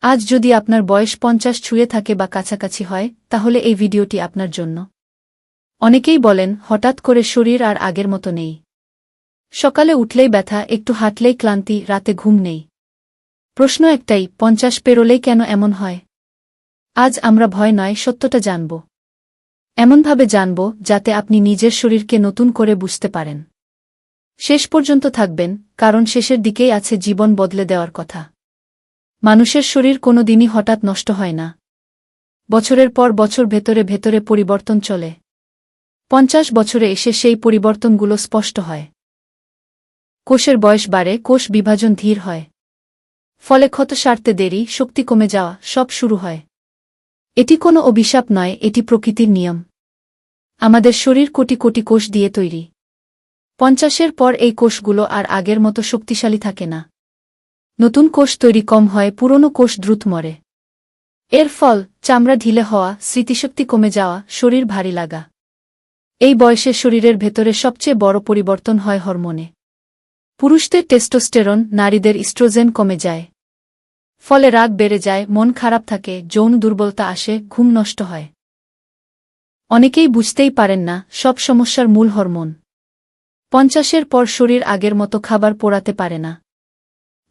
আজ যদি আপনার বয়স পঞ্চাশ ছুঁয়ে থাকে বা কাছাকাছি হয়, তাহলে এই ভিডিওটি আপনার জন্য। অনেকেই বলেন, হঠাৎ করে শরীর আর আগের মতো নেই। সকালে উঠলেই ব্যথা, একটু হাঁটলেই ক্লান্তি, রাতে ঘুম নেই। প্রশ্ন একটাই, পঞ্চাশ পেরোলেই কেন এমন হয়? আজ আমরা ভয় নয়, সত্যটা জানব। এমনভাবে জানব, যাতে আপনি নিজের শরীরকে নতুন করে বুঝতে পারেন। শেষ পর্যন্ত থাকবেন, কারণ শেষের দিকেই আছে জীবন বদলে দেওয়ার কথা। মানুষের শরীর কোনো দিনই হঠাৎ নষ্ট হয় না। বছরের পর বছর ভেতরে ভেতরে পরিবর্তন চলে। পঞ্চাশ বছরে এসে সেই পরিবর্তনগুলো স্পষ্ট হয়। কোষের বয়স বাড়ে, কোষ বিভাজন ধীর হয়। ফলে ক্ষত সারতে দেরি, শক্তি কমে যাওয়া, সব শুরু হয়। এটি কোনো অভিশাপ নয়, এটি প্রকৃতির নিয়ম। আমাদের শরীর কোটি কোটি কোষ দিয়ে তৈরি। পঞ্চাশের পর এই কোষগুলো আর আগের মতো শক্তিশালী থাকে না। নতুন কোষ তৈরি কম হয়, পুরনো কোষ দ্রুত মরে। এর ফল, চামড়া ঢিলে হওয়া, স্মৃতিশক্তি কমে যাওয়া, শরীর ভারী লাগা। এই বয়সে শরীরের ভেতরে সবচেয়ে বড় পরিবর্তন হয় হরমোনে। পুরুষদের টেস্টোস্টেরন, নারীদের ইস্ট্রোজেন কমে যায়। ফলে রাগ বেড়ে যায়, মন খারাপ থাকে, যৌন দুর্বলতা আসে, ঘুম নষ্ট হয়। অনেকেই বুঝতেই পারেন না, সব সমস্যার মূল হরমোন। পঞ্চাশের পর শরীর আগের মতো খাবার পোড়াতে পারে না।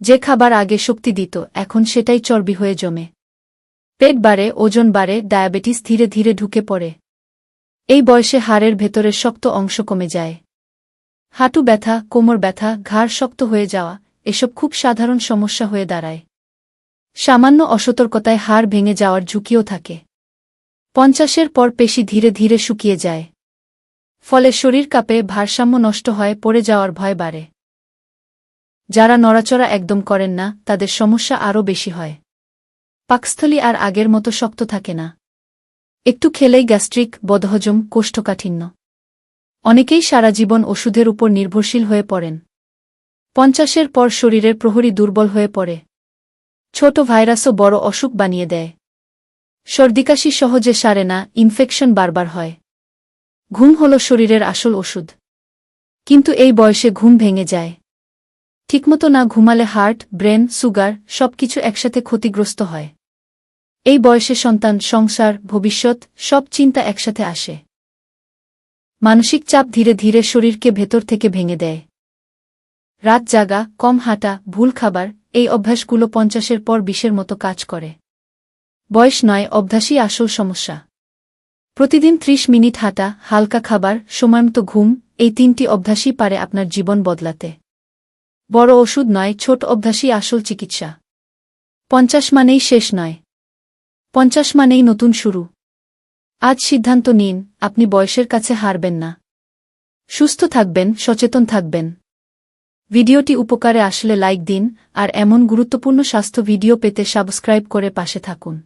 যে খাবার আগে শক্তি দিত, এখন সেটাই চর্বি হয়ে জমে। পেট বাড়ে, ওজন বাড়ে, ডায়াবেটিস ধীরে ধীরে ঢুকে পড়ে। এই বয়সে হাড়ের ভেতরের শক্ত অংশ কমে যায়। হাঁটু ব্যথা, কোমর ব্যথা, ঘাড় শক্ত হয়ে যাওয়া, এসব খুব সাধারণ সমস্যা হয়ে দাঁড়ায়। সামান্য অসতর্কতায় হাড় ভেঙে যাওয়ার ঝুঁকিও থাকে। পঞ্চাশের পর পেশি ধীরে ধীরে শুকিয়ে যায়। ফলে শরীর কাপে, ভারসাম্য নষ্ট হয়, পড়ে যাওয়ার ভয় বাড়ে। যারা নড়াচড়া একদম করেন না, তাদের সমস্যা আরও বেশি হয়। পাকস্থলী আর আগের মতো শক্ত থাকে না। একটু খেলেই গ্যাস্ট্রিক, বদহজম, কোষ্ঠকাঠিন্য। অনেকেই সারা জীবন ওষুধের উপর নির্ভরশীল হয়ে পড়েন। পঞ্চাশের পর শরীরের প্রহরী দুর্বল হয়ে পড়ে। ছোট ভাইরাসও বড় অসুখ বানিয়ে দেয়। সর্দিকাশি সহজে সারে না, ইনফেকশন বারবার হয়। ঘুম হল শরীরের আসল ওষুধ। কিন্তু এই বয়সে ঘুম ভেঙে যায়। ঠিকমতো না ঘুমালে হার্ট, ব্রেন, সুগার, সবকিছু একসাথে ক্ষতিগ্রস্ত হয়। এই বয়সে সন্তান, সংসার, ভবিষ্যৎ, সব চিন্তা একসাথে আসে। মানসিক চাপ ধীরে ধীরে শরীরকে ভেতর থেকে ভেঙে দেয়। রাত জাগা, কম হাঁটা, ভুল খাবার, এই অভ্যাসগুলো পঞ্চাশের পর বিশের মতো কাজ করে। বয়স নয়, অভ্যাসই আসল সমস্যা। প্রতিদিন ত্রিশ মিনিট হাঁটা, হালকা খাবার, সময়মতো ঘুম, এই তিনটি অভ্যাসই পারে আপনার জীবন বদলাতে। বড় ওষুধ নয়, ছোট অভ্যাসই আসল চিকিৎসা। পঞ্চাশ মানেই শেষ নয়। পঞ্চাশ মানেই নতুন শুরু। আজ সিদ্ধান্ত নিন, আপনি বয়সের কাছে হারবেন না। সুস্থ থাকবেন, সচেতন থাকবেন। ভিডিওটি উপকারে আসলে লাইক দিন, আর এমন গুরুত্বপূর্ণ স্বাস্থ্য ভিডিও পেতে সাবস্ক্রাইব করে পাশে থাকুন।